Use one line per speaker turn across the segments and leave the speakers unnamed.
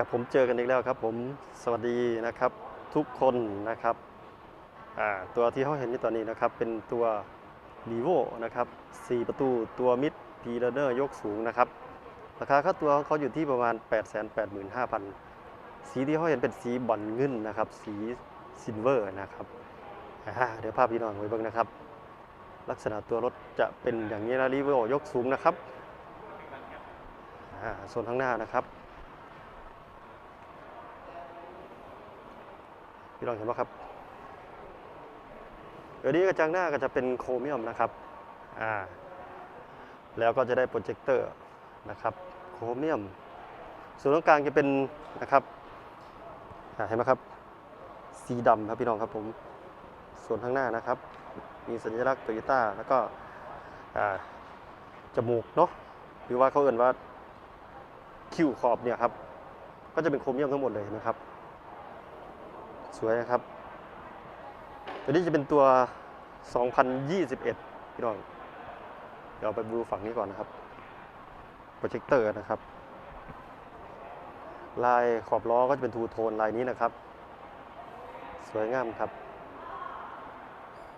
ครับผมเจอกันอีกแล้วครับ ผมสวัสดีนะครับทุกคนนะครับตัวที่เขาเห็นอยู่ตอนนี้นะครับ เป็นตัว r e v o นะครับ 4 ประตูตัวมิดพีเดอร์ยกสูงนะครับ ราคาค่าตัวของเขาอยู่ที่ประมาณ 885,000 สีที่เขาเห็นเป็นสีบอลเงินนะครับ สีซิลเวอร์นะครับเดี๋ยวภาพพี่น้องไว้เบิ่งนะครับ ลักษณะตัวรถจะเป็นอย่างนี้นะรีโวยกสูงนะครับอ่าโซนข้างหน้านะครับ พี่ลองเห็นไหมครับเดี๋ยวนี้กระจังหน้าก็จะเป็นโครเมียมนะครับอ่าแล้วก็จะได้โปรเจคเตอร์นะครับโครเมียม ส่วนตรงกลางจะเป็นนะครับเห็นไหมครับสีดำครับพี่น้องครับผมส่วนข้างหน้านะครับ มีสัญลักษณ์โตโยต้าแล้วก็จมูกเนาะหรือว่าเขาเอ่นว่าคิ้วขอบเนี่ยครับ ก็จะเป็นโครเมียมทั้งหมดเลยนะครับ สวยนะครับ ตัวนี้จะเป็นตัว 2021 พี่น้อง เดี๋ยวไปดูฝั่งนี้ก่อนนะครับโปรเจคเตอร์นะครับ ลายขอบล้อก็จะเป็นทูโทนลายนี้นะครับ สวยงามครับ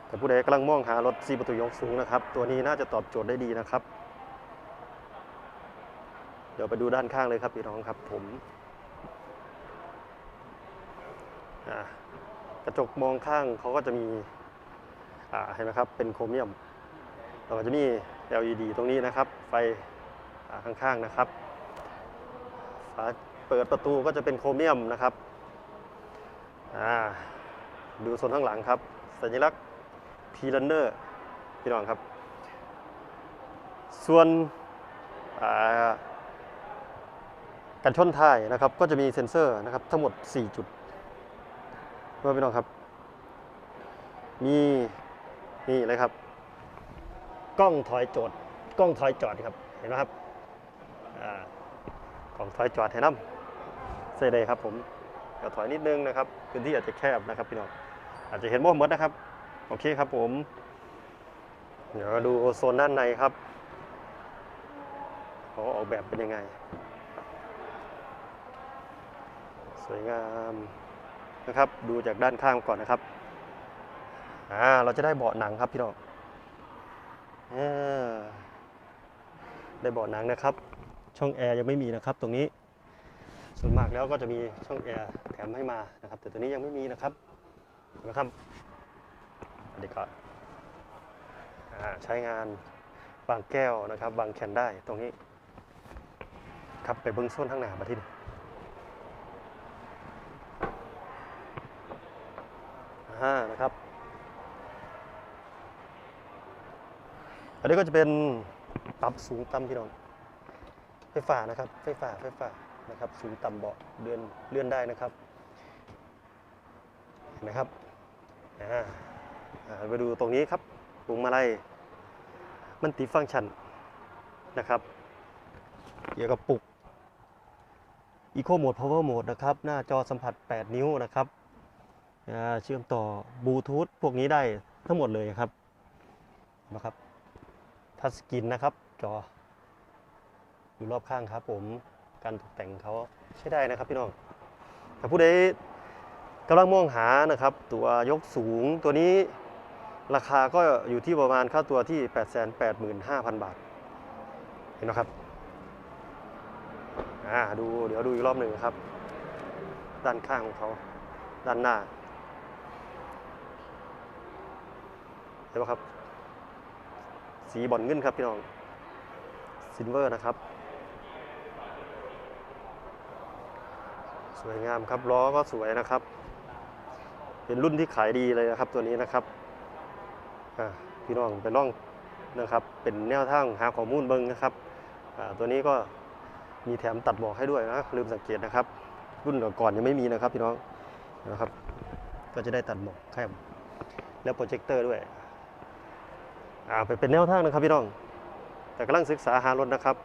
แต่ผู้ใดกำลังมองหารถซีประตูยกสูงนะครับ ตัวนี้น่าจะตอบโจทย์ได้ดีนะครับ เดี๋ยวไปดูด้านข้างเลยครับพี่น้องครับผมอ่า กระจกมองข้างเขาก็จะมีเห็นไหมครับเป็นโครเมียมแล้วก็จะมี LED ตรงนี้นะครับ ไฟข้างๆนะครับฝาเปิดประตูก็จะเป็นโครเมียมนะครับดูโซนข้างหลังครับ สัญลักษณ์พีลันเนอร์พี่น้องครับ ส่วนอ่ากันชนท้ายนะครับ ก็จะมีเซ็นเซอร์นะครับทั้งหมด 4 จุด พื่อพี่น้องครับ มีนี่เลยครับ กล้องถอยจอดกล้องถอยจอดครับ เห็นไหมครับอ่ากล้องถอยจอดเห็นน้ำใส่เลยครับ ผมก็ถอยนิดนึงนะครับพื้นที่อาจจะแคบนะครับพี่น้องอาจจะเห็นบ่หมดนะครับ โอเคครับผม เดี๋ยวดูโซนด้านในครับเขาออกแบบเป็นยังไง สวยงาม นะครับ ดูจากด้านข้างก่อนนะครับอ่าเราจะได้เบาะหนังครับพี่น้องอได้เบาะหนังนะครับ ช่องแอร์ยังไม่มีนะครับ ตรงนี้ ส่วนมากแล้วก็จะมีช่องแอร์แถมให้มานะครับ แต่ตัวนี้ยังไม่มีนะครับนะครับอันนี้ก็อ่าใช้งานวางแก้วนะครับวางแคนได้ตรงนี้ ครับไปเบิ้งโซนข้างหน้ามาที่นี่ 5นะครับ อันนี้ก็จะเป็นปรับสูงต่ำพี่น้อง ไฟฟ้านะครับ ไฟฟ้า ไฟฟ้านะครับ สูงต่ำเบาะเลื่อนเลื่อนได้นะครับ เห็นไหมครับไปดูตรงนี้ครับปุ่มมาลัยมันติฟังก์ชันนะครับเกี่ยวกับปลุก Eco Mode Power Mode นะครับ หน้าจอสัมผัส 8 นิ้วนะครับ เชื่อมต่อบลูทูธพวกนี้ได้ทั้งหมดเลยครับนะครับทัชสกรีนนะครับจออยู่รอบข้างครับ ผมการตกแต่งเขาใช้ได้นะครับพี่น้องถ้าผู้ใดกำลังมองหานะครับ ตัวยกสูงตัวนี้ราคาก็อยู่ที่ประมาณค่าตัวที่ 885,000 บาท เห็นไหมครับอ่าดูเดี๋ยวดูอีกรอบหนึ่งครับ ด้านข้างของเขาด้านหน้า เห็นไหมครับ สีบอลเงินครับพี่น้องซิลเวอร์นะครับ สวยงามครับล้อก็สวยนะครับ เป็นรุ่นที่ขายดีเลยนะครับตัวนี้นะครับพี่น้องไปล่องนะครับ เป็นแนวทางหาข้อมูลเบิ้งนะครับตัวนี้ก็มีแถมตัดหมอกให้ด้วยนะลืมสังเกตนะครับ รุ่นก่อนยังไม่มีนะครับพี่น้องนะครับ ก็จะได้ตัดหมอกแคบแล้วโปรเจคเตอร์ด้วย อ่าไปเป็นแนวทางนะครับพี่น้อง แต่กำลังศึกษาหารถนะครับ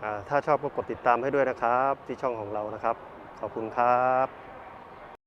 อ่าถ้าชอบก็กดติดตามให้ด้วยนะครับ ที่ช่องของเรานะครับ ขอบคุณครับ